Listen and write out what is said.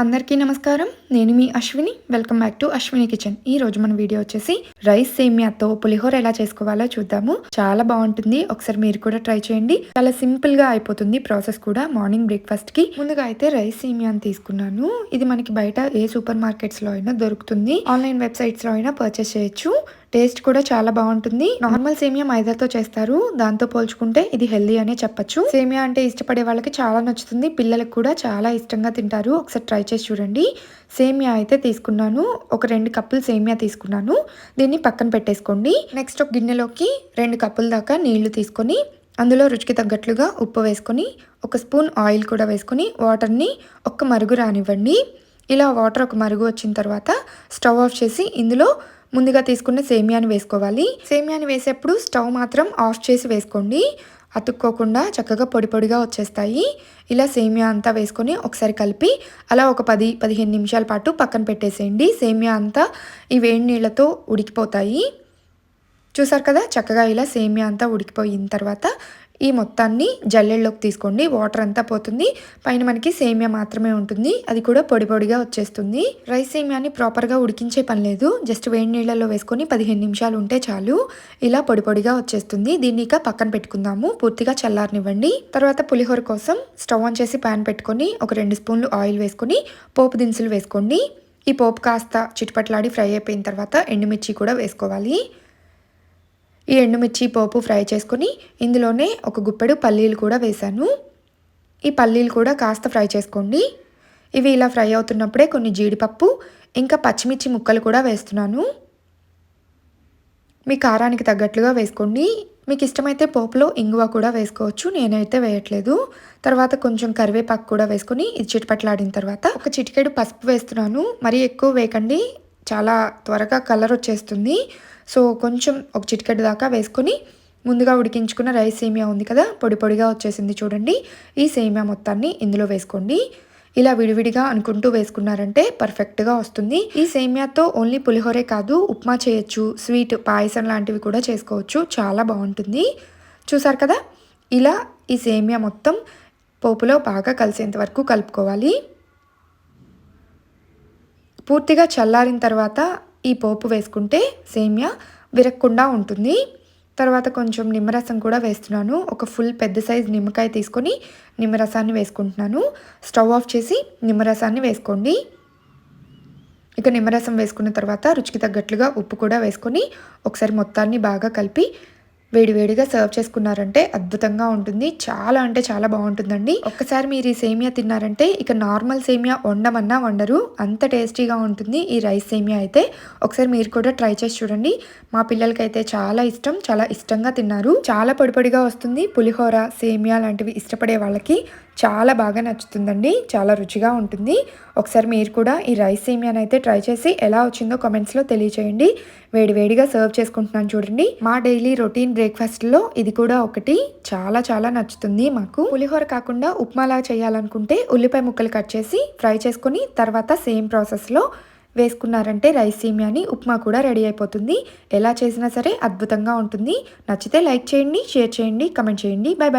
అందరికీ నమస్కారం. నేను మీ Ashwini. Welcome back to Ashwini kitchen ఈ రోజు మన వీడియో వచ్చేసి రైస్ సేమియాతో పులిహోర ఎలా చేసుకోవాలో చూద్దాము. చాలా బాగుంటుంది. ఒకసారి మీరు కూడా ట్రై చేయండి. చాలా సింపుల్గా అయిపోతుంది ప్రాసెస్ కూడా మార్నింగ్ బ్రేక్ఫాస్ట్కి. ముందుగా అయితే రైస్ సేమియాని తీసుకున్నాను. ఇది మనకి బయట ఏ సూపర్ మార్కెట్స్లో అయినా దొరుకుతుంది. ఆన్లైన్ వెబ్సైట్స్లో అయినా పర్చేస్ చేయొచ్చు. టేస్ట్ కూడా చాలా బాగుంటుంది. నార్మల్ సేమియా మైదాతో చేస్తారు. దాంతో పోల్చుకుంటే ఇది హెల్దీ అనే చెప్పచ్చు. సేమియా అంటే ఇష్టపడే వాళ్ళకి చాలా నచ్చుతుంది. పిల్లలకు కూడా చాలా ఇష్టంగా తింటారు. ఒకసారి ట్రై చేసి చూడండి. సేమియా అయితే తీసుకున్నాను. ఒక రెండు కప్పులు సేమియా తీసుకున్నాను. దీన్ని పక్కన పెట్టేసుకోండి. నెక్స్ట్ ఒక గిన్నెలోకి రెండు కప్పుల దాకా నీళ్ళు తీసుకొని అందులో రుచికి తగ్గట్లుగా ఉప్పు వేసుకొని ఒక స్పూన్ ఆయిల్ కూడా వేసుకొని వాటర్ని ఒక్క మరుగు రానివ్వండి. ఇలా వాటర్ ఒక మరుగు వచ్చిన తర్వాత స్టవ్ ఆఫ్ చేసి ఇందులో ముందుగా తీసుకున్న సేమియాని వేసుకోవాలి. సేమియాని వేసేప్పుడు స్టవ్ మాత్రం ఆఫ్ చేసి వేసుకోండి. అతుక్కోకుండా చక్కగా పొడి పొడిగా వచ్చేస్తాయి. ఇలా సేమియా అంతా వేసుకొని ఒకసారి కలిపి అలా ఒక పది పదిహేను నిమిషాల పాటు పక్కన పెట్టేసేయండి. సేమియా అంతా ఈ వేడి నీళ్ళతో ఉడికిపోతాయి. చూసారు కదా? చక్కగా ఇలా సేమియా అంతా ఉడికిపోయిన తర్వాత ఈ మొత్తాన్ని జల్లెల్లోకి తీసుకోండి. వాటర్ అంతా పోతుంది. పైన మనకి సేమియా మాత్రమే ఉంటుంది. అది కూడా పొడి పొడిగా వచ్చేస్తుంది. రైస్ సేమియాని ప్రాపర్గా ఉడికించే పని లేదు. జస్ట్ వేడి నీళ్ళలో వేసుకొని పదిహేను నిమిషాలు ఉంటే చాలు. ఇలా పొడి పొడిగా వచ్చేస్తుంది. దీన్ని ఇక పక్కన పెట్టుకుందాము. పూర్తిగా చల్లారనివ్వండి. తర్వాత పులిహోర కోసం స్టవ్ ఆన్ చేసి ప్యాన్ పెట్టుకొని ఒక రెండు స్పూన్లు ఆయిల్ వేసుకొని పోపు దినుసులు వేసుకోండి. ఈ పోపు కాస్త చిట్పట్లాడి ఫ్రై అయిపోయిన తర్వాత ఎండుమిర్చి కూడా వేసుకోవాలి. ఈ ఎండుమిర్చి పోపు ఫ్రై చేసుకుని ఇందులోనే ఒక గుప్పెడు పల్లీలు కూడా వేశాను. ఈ పల్లీలు కూడా కాస్త ఫ్రై చేసుకోండి. ఇవి ఇలా ఫ్రై అవుతున్నప్పుడే కొన్ని జీడిపప్పు ఇంకా పచ్చిమిర్చి ముక్కలు కూడా వేస్తున్నాను. మీ కారానికి తగ్గట్లుగా వేసుకోండి. మీకు ఇష్టమైతే పోపులో ఇంగువ కూడా వేసుకోవచ్చు నేనైతే వేయట్లేదు. తర్వాత కొంచెం కరివేపాకు కూడా వేసుకొని ఇది చిటపట్లాడిన తర్వాత ఒక చిటికెడు పసుపు వేస్తున్నాను. మరీ ఎక్కువ వేయకండి. చాలా త్వరగా కలర్ వచ్చేస్తుంది. సో కొంచెం ఒక చిటికెట్ దాకా వేసుకొని ముందుగా ఉడికించుకున్న రైస్ సేమియా ఉంది కదా పొడి పొడిగా వచ్చేసింది చూడండి. ఈ సేమియా మొత్తాన్ని ఇందులో వేసుకోండి. ఇలా విడివిడిగా అనుకుంటూ వేసుకున్నారంటే పర్ఫెక్ట్గా వస్తుంది. ఈ సేమియాతో ఓన్లీ పులిహోరే కాదు ఉప్మా చేయొచ్చు స్వీట్ పాయసం లాంటివి కూడా చేసుకోవచ్చు. చాలా బాగుంటుంది. చూసారు కదా? ఇలా ఈ సేమియా మొత్తం పోపులో బాగా కలిసేంత వరకు కలుపుకోవాలి. పూర్తిగా చల్లారిన తర్వాత ఈ పోపు వేసుకుంటే సేమియా విరక్కుండా ఉంటుంది. తర్వాత కొంచెం నిమ్మరసం కూడా వేస్తున్నాను. ఒక ఫుల్ పెద్ద సైజ్ నిమ్మకాయ తీసుకొని నిమ్మరసాన్ని వేసుకుంటున్నాను. స్టవ్ ఆఫ్ చేసి నిమ్మరసాన్ని వేసుకోండి. ఇక నిమ్మరసం వేసుకున్న తర్వాత రుచికి తగ్గట్లుగా ఉప్పు కూడా వేసుకొని ఒకసారి మొత్తాన్ని బాగా కలిపి వేడివేడిగా సర్వ్ చేసుకున్నారంటే అద్భుతంగా ఉంటుంది. చాలా అంటే చాలా బాగుంటుందండి. ఒక్కసారి మీరు ఈ సేమియా తిన్నారంటే ఇక నార్మల్ సేమియా వండమన్నా వండరు. అంత టేస్టీగా ఉంటుంది ఈ రైస్ సేమియా అయితే. ఒకసారి మీరు కూడా ట్రై చేసి చూడండి. మా పిల్లలకైతే చాలా ఇష్టం చాలా ఇష్టంగా తిన్నారు. చాలా పొడిపొడిగా వస్తుంది. పులిహోర సేమియా లాంటివి ఇష్టపడే వాళ్ళకి చాలా బాగా నచ్చుతుందండి. చాలా రుచిగా ఉంటుంది. ఒకసారి మీరు కూడా ఈ రైస్ సేమియాని అయితే ట్రై చేసి ఎలా వచ్చిందో కమెంట్స్లో తెలియచేయండి. వేడివేడిగా సర్వ్ చేసుకుంటున్నాను చూడండి. మా డైలీ రొటీన్ బ్రేక్ఫాస్ట్లో ఇది కూడా ఒకటి. చాలా చాలా నచ్చుతుంది మాకు. పులిహోర కాకుండా ఉప్మాలా చేయాలనుకుంటే ఉల్లిపాయ ముక్కలు కట్ చేసి ఫ్రై చేసుకొని తర్వాత సేమ్ ప్రాసెస్లో వేసుకున్నారంటే రైస్ సేమియాని ఉప్మా కూడా రెడీ అయిపోతుంది. ఎలా చేసినా సరే అద్భుతంగా ఉంటుంది. నచ్చితే లైక్ చేయండి షేర్ చేయండి కమెంట్ చేయండి. Bye bye